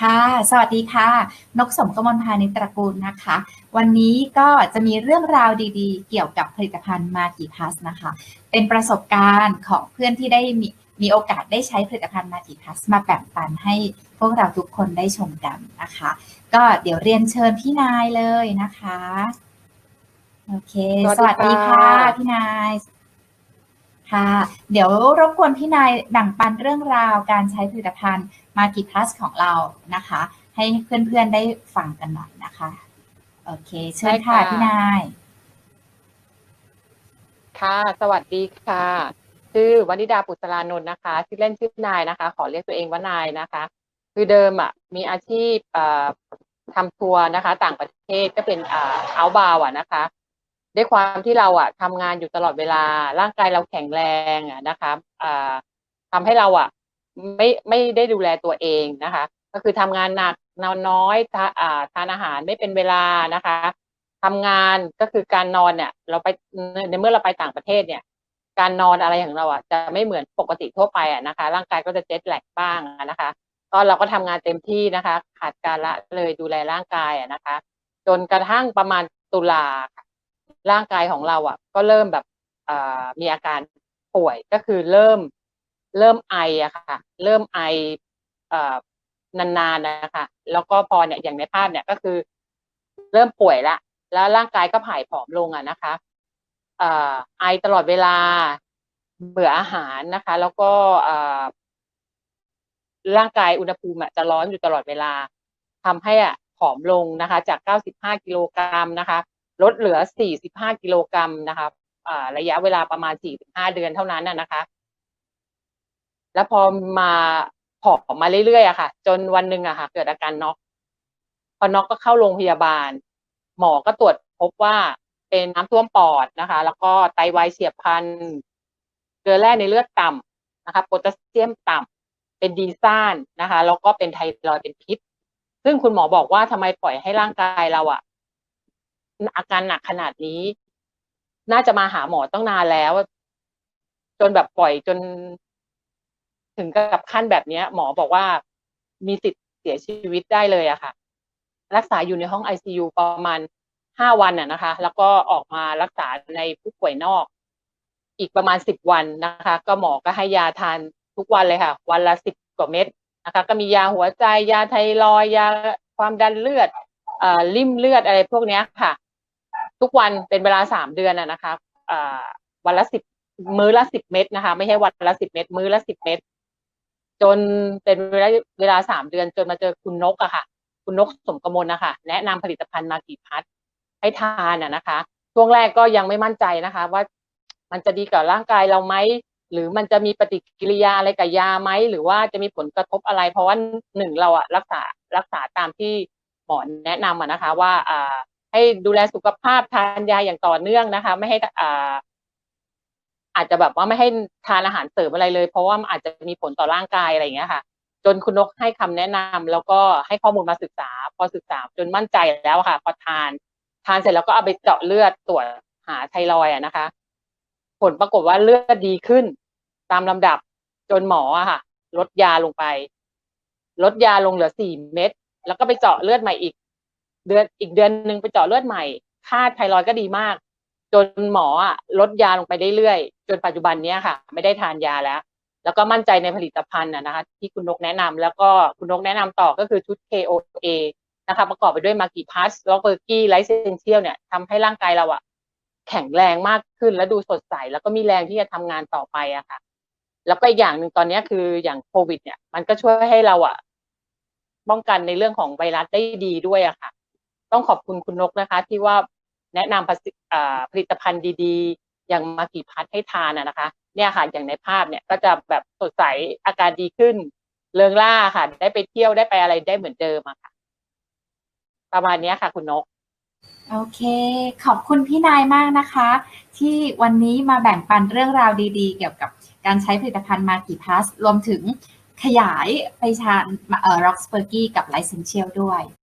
ค่ะ สวัสดีค่ะ นกสมกมลพานิชตระกูลนะคะ วันนี้ก็จะมีเรื่องราวดีๆ เกี่ยวกับผลิตภัณฑ์มากิพัสนะคะ เป็นประสบการณ์ของเพื่อนที่ได้มีมีโอกาสได้ใช้ผลิตภัณฑ์มากิพัสมาแบ่งปันให้พวกเราทุกคนได้ชมกันนะคะ ก็เดี๋ยวเรียนเชิญพี่นายเลยนะคะ โอเคสสวัวัสสดีดีค่ะค่ะ พี่นาย ค่ะ เดี๋ยวรบกวนพี่นายแบ่งปันเรื่องราวการใช้ผลิตภัณฑ์มากิพลัสของเรานะคะ ให้เพื่อนๆได้ฟังกันหน่อยนะคะ โอเค เชิญค่ะได้ค่ะพี่นาย ค่ะ สวัสดีค่ะ ชื่อวนิดาปุตรานนท์นะคะ ชื่อเล่นชื่อนายนะคะ ขอเรียกตัวเองว่านายนะคะ คือเดิมอะ มีอาชีพเอ่อทำทัวร์นะคะ ต่างประเทศก็เป็นอ่าเอาบาวอะนะคะ ด้วยความที่เราอะทำงานอยู่ตลอดเวลา ร่างกายเราแข็งแรงอะนะคะอ่าทำให้เราอะไม่ไม่ได้ดูแลตัวเองนะคะ ก็คือทำงานหนักนอนน้อยทาอ่าทานอาหารไม่เป็นเวลานะคะทำงานก็คือการนอนเนี่ย เราไปในเมื่อเราไปต่างประเทศเนี่ย การนอนอะไรของเราอะจะไม่เหมือนปกติทั่วไปอะนะคะ ร่างกายก็จะเจ็ตแลกบ้างนะคะก็เราก็ทำงานเต็มที่นะคะ ขาดการละเลยดูแลร่างกายอะนะคะ จนกระทั่งประมาณตุลาค่ะ ร่างกายของเราอะ ก็เริ่มแบบมีอาการป่วยก็คือเริ่มเริ่มไออะค่ะ เริ่มไอนานๆนะคะแล้วก็พอเนี่ยอย่างในภาพเนี่ยก็คือ เริ่มป่วยละแล้วร่างกายก็ผายผอมลงอะนะคะไอตลอดเวลาเบื่ออาหารนะคะ แล้วก็ร่างกายอุณหภูมิจะร้อนอยู่ตลอดเวลาทำให้อะผอมลงนะคะ จาก 95 กิโลกรัมนะคะ ลดเหลือ 45 กิโลกรัมนะคะระยะเวลาประมาณ 4-5 เดือนเท่านั้นน่ะนะคะ แล้วพอมาผอมมาเรื่อยๆอะค่ะ จนวันหนึ่งอะค่ะ เกิดอาการน็อก พอน็อกก็เข้าโรงพยาบาล หมอก็ตรวจพบว่าเป็นน้ำท่วมปอดนะคะ แล้วก็ไตวายเฉียบพลัน เกลือแร่ในเลือดต่ำนะคะ โพแทสเซียมต่ำ เป็นดีซ่านนะคะ แล้วก็เป็นไทรอยด์เป็นพิษ ซึ่งคุณหมอบอกว่าทำไมปล่อยให้ร่างกายเราอะ อาการหนักขนาดนี้ น่าจะมาหาหมอต้องนานแล้ว จนแบบปล่อยจน ถึงกับขั้นแบบเนี้ย หมอบอกว่ามีสิทธิ์เสียชีวิตได้เลยอะค่ะ รักษาอยู่ในห้อง ICU ประมาณห้าวันน่ะนะคะ แล้วก็ออกมารักษาในผู้ป่วยนอก อีกประมาณสิบวันนะคะ ก็หมอก็ให้ยาทานทุกวันเลยค่ะ วันละสิบกว่าเม็ดนะคะ ก็มียาหัวใจยาไทรอยยาความดันเลือดอ่อริ่มเลือดอะไรพวกนี้ค่ะ ทุกวันเป็นเวลาสามเดือนอะนะคะวันละสิบมื้อละสิบเม็ดนะคะ ไม่ใช่วันละสิบเม็ดมื้อละสิบเม็ดจนเป็นเวลาเวลาสามเดือนจนมาเจอคุณนกอะค่ะ คุณนกสมกมลนะคะแนะนำผลิตภัณฑ์มากี่พัดให้ทานอะนะคะ ช่วงแรกก็ยังไม่มั่นใจนะคะ ว่ามันจะดีกับร่างกายเราไหมหรือมันจะมีปฏิกิริยาอะไรกับยาไหมหรือว่าจะมีผลกระทบอะไร เพราะว่าหนึ่งเราอะรักษารักษาตามที่หมอแนะนำอะนะคะ ว่าอ่า ให้ดูแลสุขภาพทานยาอย่างต่อเนื่องนะคะ ไม่ให้อ่าอาจจะแบบว่าไม่ให้ทานอาหารเสริมอะไรเลย เพราะว่ามันอาจจะมีผลต่อร่างกายอะไรอย่างเงี้ยค่ะ จนคุณนกให้คำแนะนำแล้วก็ให้ข้อมูลมาศึกษา พอศึกษาจนมั่นใจแล้วค่ะ พอทาน ทานเสร็จแล้วก็เอาไปเจาะเลือดตรวจหาไทรอยอะนะคะ ผลปรากฏว่าเลือดดีขึ้น ตามลำดับจนหมออะค่ะ ลดยาลงไป ลดยาลงเหลือสี่เม็ดแล้วก็ไปเจาะเลือดใหม่อีก เดือนอีกเดือนหนึ่งไปเจาะเลือดใหม่ ค่าไทรอยก็ดีมาก จนหมออะลดยาลงไปเรื่อยๆจนปัจจุบันเนี้ยค่ะ ไม่ได้ทานยาแล้ว แล้วก็มั่นใจในผลิตภัณฑ์นะคะ ที่คุณนกแนะนำแล้วก็คุณนกแนะนำต่อก็คือชุด KOA นะคะ ประกอบไปด้วยมากิพัสแล้วเบอร์กี้ไลท์เซนเชียลเนี่ยทำให้ร่างกายเราอะแข็งแรงมากขึ้นและดูสดใส แล้วก็มีแรงที่จะทำงานต่อไปอะค่ะ แล้วก็อีกอย่างหนึ่งตอนนี้คืออย่างโควิด เนี่ย มันก็ช่วยให้เราอะป้องกันในเรื่องของไวรัสได้ดีด้วยอะค่ะ ต้องขอบคุณคุณนกนะคะ ที่ว่าแนะนำผลิตภัณฑ์ดีๆ อย่างมากิพัดให้ทานนะคะ เนี่ยค่ะอย่างในภาพเนี่ยก็จะแบบสดใสอาการดีขึ้นเริงล่าค่ะ ได้ไปเที่ยวได้ไปอะไรได้เหมือนเดิมอะค่ะ ประมาณนี้ค่ะ คุณนก โอเค ขอบคุณพี่นายมากนะคะ ที่วันนี้มาแบ่งปันเรื่องราวดีๆ เกี่ยวกับการใช้ผลิตภัณฑ์มากิพัสรวมถึงขยายไปชาเอ่อร็อกสเปอร์กี้กับไลเซนเชียลด้วย